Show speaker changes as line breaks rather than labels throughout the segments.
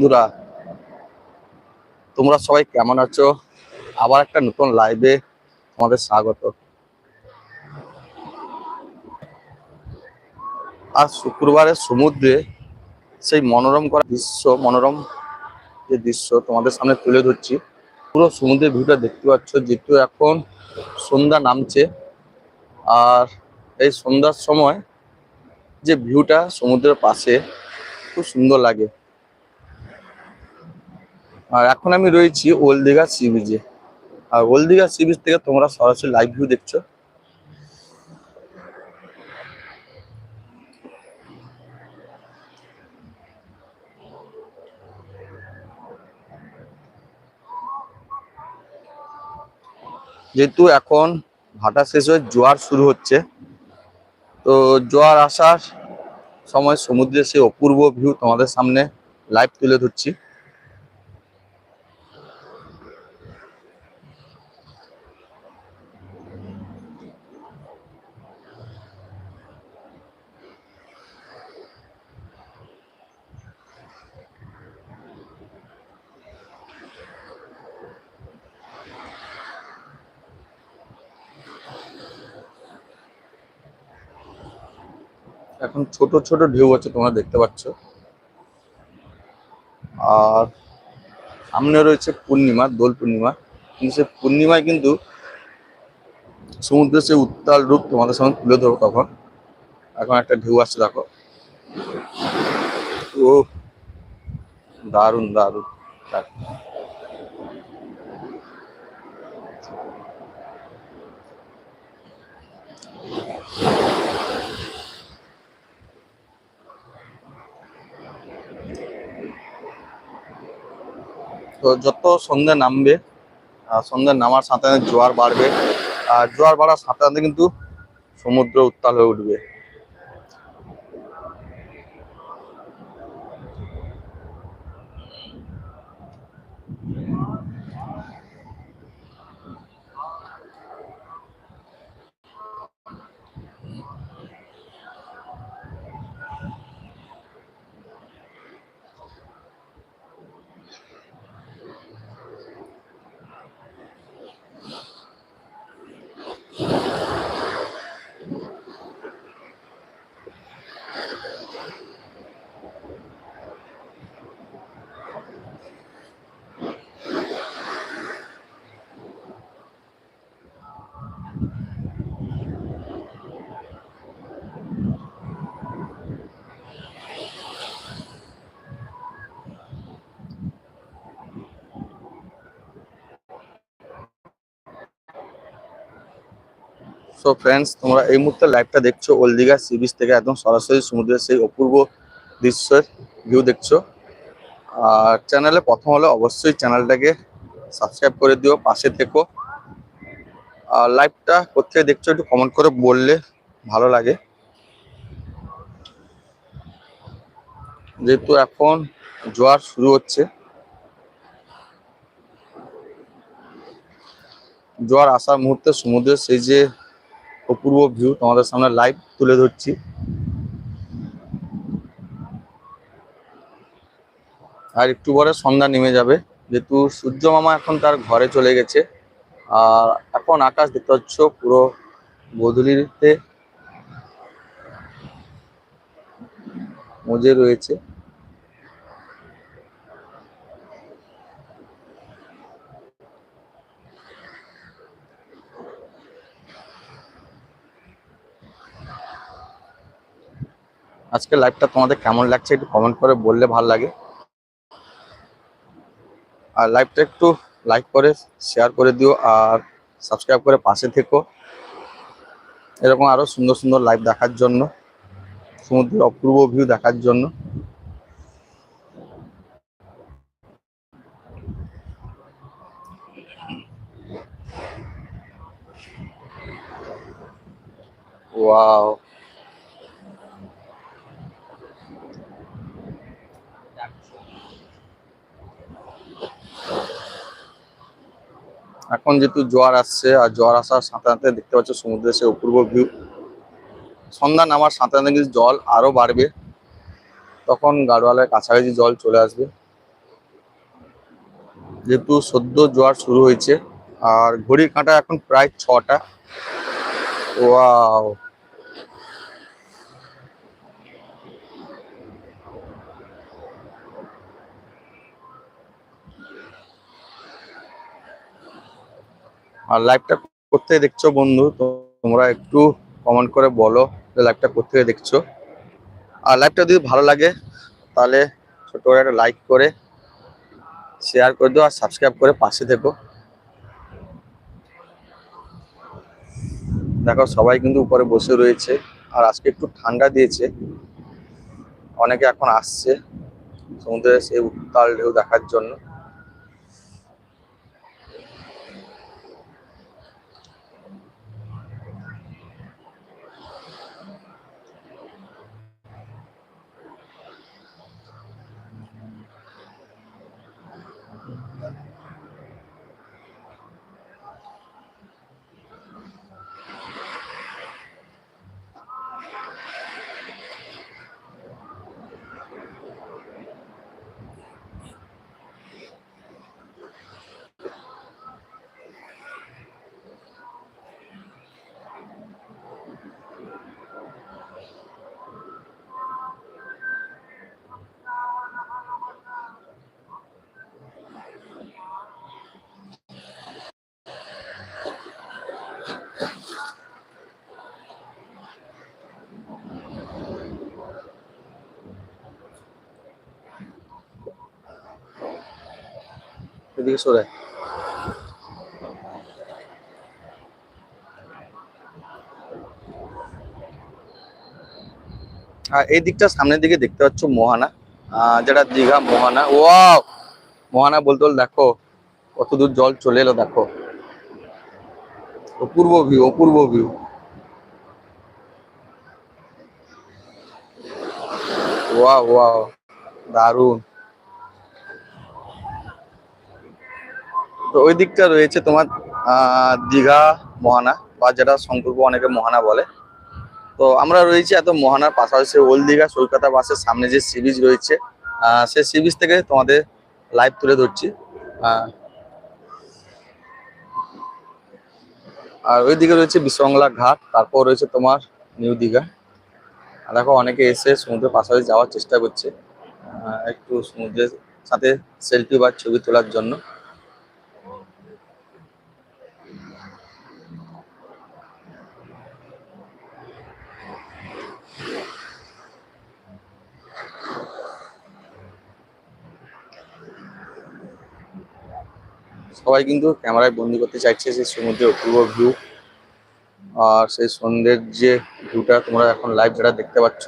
বন্ধুরা, তোমরা সবাই কেমন আছো? আবার একটা নতুন লাইভে তোমাদের স্বাগত। আর শুক্রবারের সমুদ্রে সেই মনোরম করা দৃশ্য, মনোরম যে দৃশ্য তোমাদের সামনে তুলে ধরছি, পুরো সমুদ্রের ভিউটা দেখতে পাচ্ছ, যেহেতু এখন সন্ধ্যা নামছে। আর এই সন্ধ্যার সময় যে ভিউটা সমুদ্রের পাশে খুব সুন্দর লাগে। আর এখন আমি রয়েছি ওল্ড দীঘা সি বিচে। আর ওল্ড দীঘা সি বিচ থেকে তোমরা সরাসরি লাইভ ভিউ দেখছ। যেহেতু এখন ভাটা শেষ হয়ে জোয়ার শুরু হচ্ছে, তো জোয়ার আসার সময় সমুদ্রে সেই অপূর্ব ভিউ তোমাদের সামনে লাইভ তুলে ধরছি। এখন ছোট ছোট ঢেউ আছে, তোমরা দেখতে পাচ্ছ। আর সামনে রয়েছে পূর্ণিমা, দোল পূর্ণিমা। কিন্তু সে পূর্ণিমায় কিন্তু সমুদ্রের সেই উত্তাল রূপ তোমাদের সামনে তুলে ধরো তখন। এখন একটা ঢেউ আসছে, দেখো। ও, দারুণ দারুণ। তো যত সন্ধ্যে নামবে সন্ধ্যে নামার সাথে জোয়ার বাড়বে। আর জোয়ার বাড়ার সাঁতারে কিন্তু সমুদ্র উত্তাল হয়ে উঠবে। সো ফ্রেন্ডস তোমরা এই মুহূর্তে লাইভটা দেখছ ওল্ড দীঘা সি বিচ থেকে একদম সরাসরি সমুদ্রের সেই অপূর্ব দৃশ্যের ভিউ দেখছ। আর চ্যানেলে প্রথম হলে অবশ্যই চ্যানেলটাকে সাবস্ক্রাইব করে দিও, পাশে থেকো। আর লাইভটা কোথায় দেখছ একটু কমেন্ট করে বললে ভালো লাগে। যেহেতু এখন জোয়ার শুরু হচ্ছে। জোয়ার আসার মুহূর্তে সমুদ্রের সেই যে অপূর্ব ভিউ তোমাদের সামনে লাইভ তুলে ধরছি। আর একটু পরে সন্ধ্যা নেমে যাবে। যেহেতু সূর্য মামা এখন তার ঘরে চলে গেছে, আর এখন আকাশ দেখতে পাচ্ছ পুরো গোধূলিতে মজে রয়েছে। আজকে লাইভটা তোমাদের কেমন লাগছে একটু কমেন্ট করে বললে ভালো লাগে। আর লাইভটা একটু লাইক করে শেয়ার করে দিও আর সাবস্ক্রাইব করে পাশে থেকো। এরকম আরও সুন্দর সুন্দর লাইভ দেখার জন্য, সমুদ্রের অপূর্ব ভিউ দেখার জন্য। ওয়াও এখন যেহেতু জোয়ার আসছে, আর জোয়ার আসার সাথে সাথে দেখতে পাচ্ছ সমুদ্রের সে অপূর্ব ভিউ সন্ধ্যা নামার সাথে সাথে কিন্তু জল আরও বাড়বে। তখন গাড়োয়ালের কাছাকাছি জল চলে আসবে। যেহেতু সদ্য জোয়ার শুরু হয়েছে, আর ঘড়ির কাঁটা এখন প্রায় ছটা। ওয়াও! আর লাইভটা করতে দেখছ বন্ধু, তোমরা একটু কমেন্ট করে বলো যে লাইভটা করতে দেখছ। আর লাইভটা যদি ভালো লাগে, তাহলে ছোট করে একটা লাইক করে শেয়ার করে দাও আর সাবস্ক্রাইব করে পাশে থেকো। দেখো, সবাই কিন্তু উপরে বসে রয়েছে, আর আজকে একটু ঠান্ডা দিয়েছে। অনেকে এখন আসছে, সমুদ্রের সেই উত্তাল ঢেউ দেখার জন্য। এদিকে সরে। আর এই দিকটা সামনের দিকে দেখতে পাচ্ছ মোহানা। যেটা দীঘা মোহানা। ওয়াও! মোহানা বলতে বলতে দেখো, কত দূর জল চলে এলো, দেখো। অপূর্ব ভিউ অপূর্ব ভিউ ওয়াও ওয়াও, দারুণ। তো ওই দিকটা রয়েছে তোমার দীঘা, মোহানা, বা যেটা শঙ্করপুর অনেকে মোহানা বলে। তো আমরা রয়েছি এত মোহানার পাশাপাশি ওল্ড দীঘা, কলকাতা বাসের সামনে যে সি বিচ রয়েছে সি বিচ থেকে তোমাদের লাইভ তুলে ধরছি। আর ওই দিকে রয়েছে বিশ্ববাংলা ঘাট, তারপর রয়েছে তোমার নিউ দীঘা। দেখো অনেকে এসে সমুদ্রের পাশাপাশি যাওয়ার চেষ্টা করছে একটু সমুদ্রের সাথে সেলফি বা ছবি তোলার জন্য। সবাই কিন্তু ক্যামেরায় বন্দি করতে চাইছে সেই সমুদ্রের অপূর্ব ভিউ আর সেই সন্ধ্যের যে ভিউটা তোমরা এখন লাইভ যেটা দেখতে পাচ্ছ।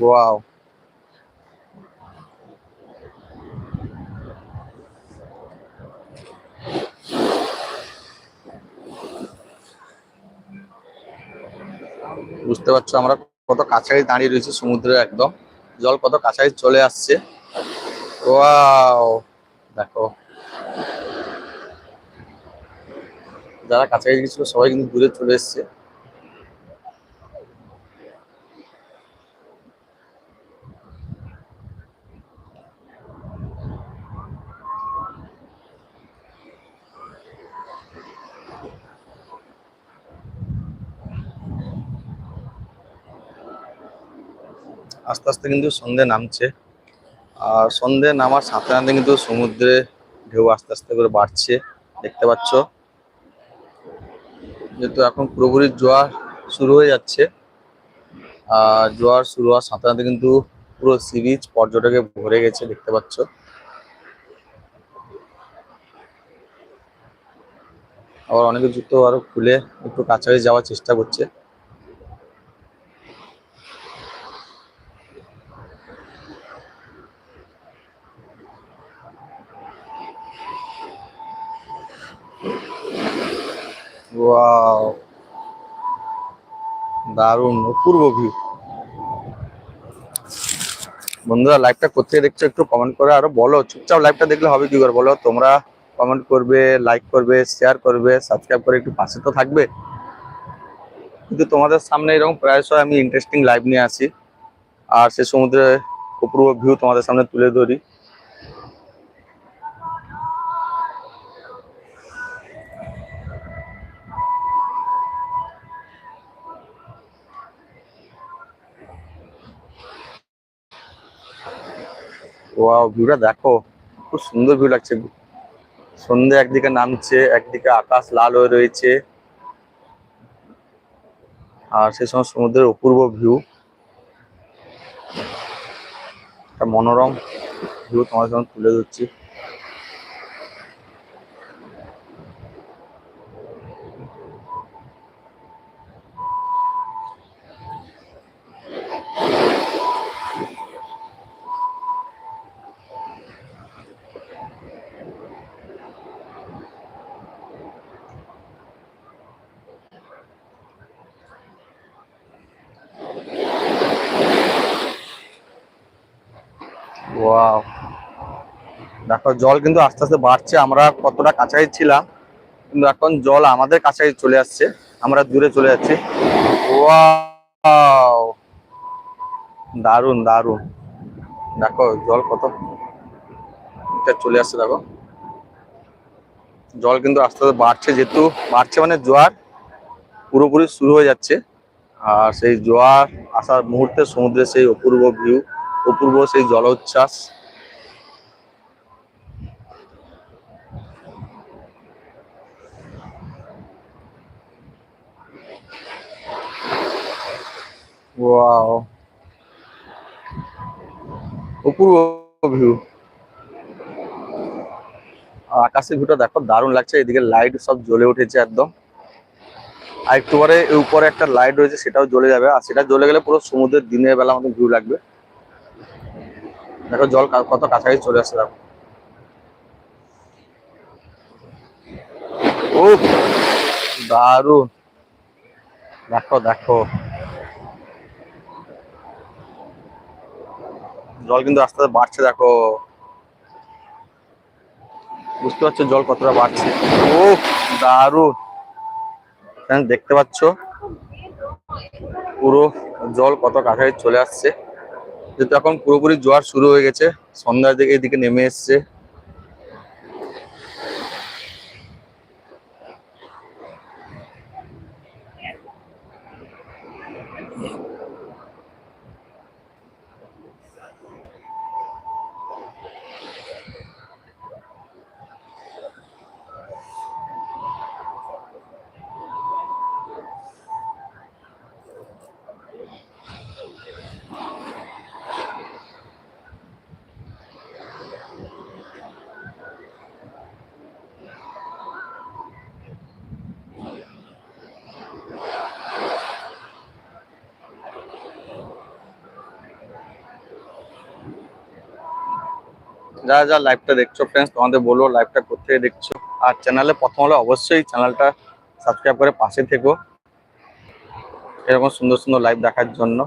Wow. বুঝতে পারছ আমরা কত কাছাকাছি দাঁড়িয়ে রয়েছে সমুদ্রের একদম। জল কত কাছাকাছি চলে আসছে। ওয়াও, দেখো। যারা কাছাকাছি গেছিল সবাই কিন্তু দূরে চলে এসছে। আস্তে আস্তে কিন্তু সন্ধে নামছে। আর সন্ধে নামার সাথে সাথে কিন্তু সমুদ্রে ঢেউ আস্তে আস্তে করে বাড়ছে, দেখতে পাচ্ছ। যেহেতু এখন পুরোপুরি জোয়ার শুরু হয়ে যাচ্ছে, আর জোয়ার শুরু হওয়ার সাথে সাথে কিন্তু পুরো সি বিচ পর্যটকে ভরে গেছে, দেখতে পাচ্ছ। আবার অনেকে জুতো আরও খুলে একটু কাছাকাছি যাওয়ার চেষ্টা করছে। ওয়াও দারুণ, অপূর্ব ভিউ বন্ধুরা লাইভটা কোথায় দেখছ একটু কমেন্ট করে আরও বলো। চুপচাপ লাইভটা দেখলে হবে কি করে বলো? তোমরা কমেন্ট করবে লাইক করবে শেয়ার করবে সাবস্ক্রাইব করে একটু পাশে তো থাকবে। কিন্তু তোমাদের সামনে এরকম প্রায়শই আমি ইন্টারেস্টিং লাইভ নিয়ে আসি। আর সে সমুদ্রে অপূর্ব ভিউ তোমাদের সামনে তুলে ধরি। ওয়াও ভিউটা দেখো, খুব সুন্দর ভিউ লাগছে। সন্ধে একদিকে নামছে, একদিকে আকাশ লাল হয়ে রয়েছে। আর সেই সময় সমুদ্রের অপূর্ব ভিউ একটা মনোরম ভিউ তোমার সামনে তুলে ধরছি ওয়াও দেখো জল কিন্তু আস্তে আস্তে বাড়ছে, আমরা কতটা কাছাই ছিলাম, কিন্তু এখন জল আমাদের কাছাই চলে আসছে, আমরা দূরে চলে যাচ্ছি। দারুণ দারুণ দেখো, জল কত এটা চলে আসছে, দেখো। জল কিন্তু আস্তে আস্তে বাড়ছে, যেহেতু বাড়ছে মানে জোয়ার পুরোপুরি শুরু হয়ে যাচ্ছে, আর সেই জোয়ার আসার মুহূর্তে সমুদ্রের সেই অপূর্ব ভিউ অপূর্ব সেই জলোচ্ছ্বাস ওয়াও অপূর্ব ভিউ আকাশের ভিউটা দেখো, দারুণ লাগছে। এদিকে লাইট সব জ্বলে উঠেছে একদম। আর একটু পরে উপরে একটা লাইট রয়েছে, সেটাও জ্বলে যাবে। আর সেটা জ্বলে গেলে পুরো সমুদ্রের দিনের বেলা মতো ভিউ লাগবে। দেখো, জল কত কাছাকাছি চলে আসছে, দেখো। ও দারুণ। দেখো দেখো। জল কিন্তু আস্তে আস্তে বাড়ছে, দেখো। বুঝতে পারছ জল কতটা বাড়ছে? ও দারুণ। দেখতে পাচ্ছ, পুরো জল কত কাছাকাছি চলে আসছে। যেহেতু এখন পুরোপুরি জোয়ার শুরু হয়ে গেছে, সন্ধ্যার দিকে এদিকে নেমে এসছে। যারা যারা লাইভটা দেখছ ফ্রেন্ডস তোমাদের বলব লাইভটা কোথায় দেখছ? আর চ্যানেলে প্রথম হলে অবশ্যই চ্যানেলটা সাবস্ক্রাইব করে পাশে থেকো। এরকম সুন্দর সুন্দর লাইভ দেখার জন্য।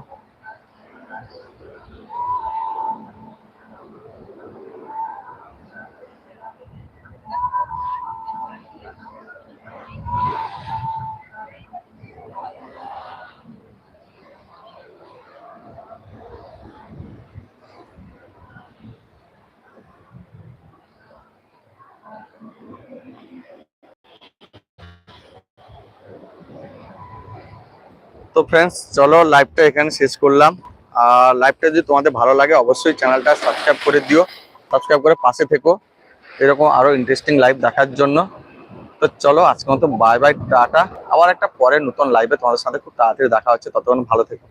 তো ফ্রেন্ডস চলো লাইভটা এখানে শেষ করলাম। আর লাইভটা যদি তোমাদের ভালো লাগে, অবশ্যই চ্যানেলটা সাবস্ক্রাইব করে দিও। সাবস্ক্রাইব করে পাশে থেকো। এরকম আরও ইন্টারেস্টিং লাইভ দেখার জন্য। তো চলো, আজকের মতো বাই বাই টাটা। আবার একটা পরে নতুন লাইভে তোমাদের সাথে খুব তাড়াতাড়ি দেখা হচ্ছে। ততক্ষণ ভালো থেকো।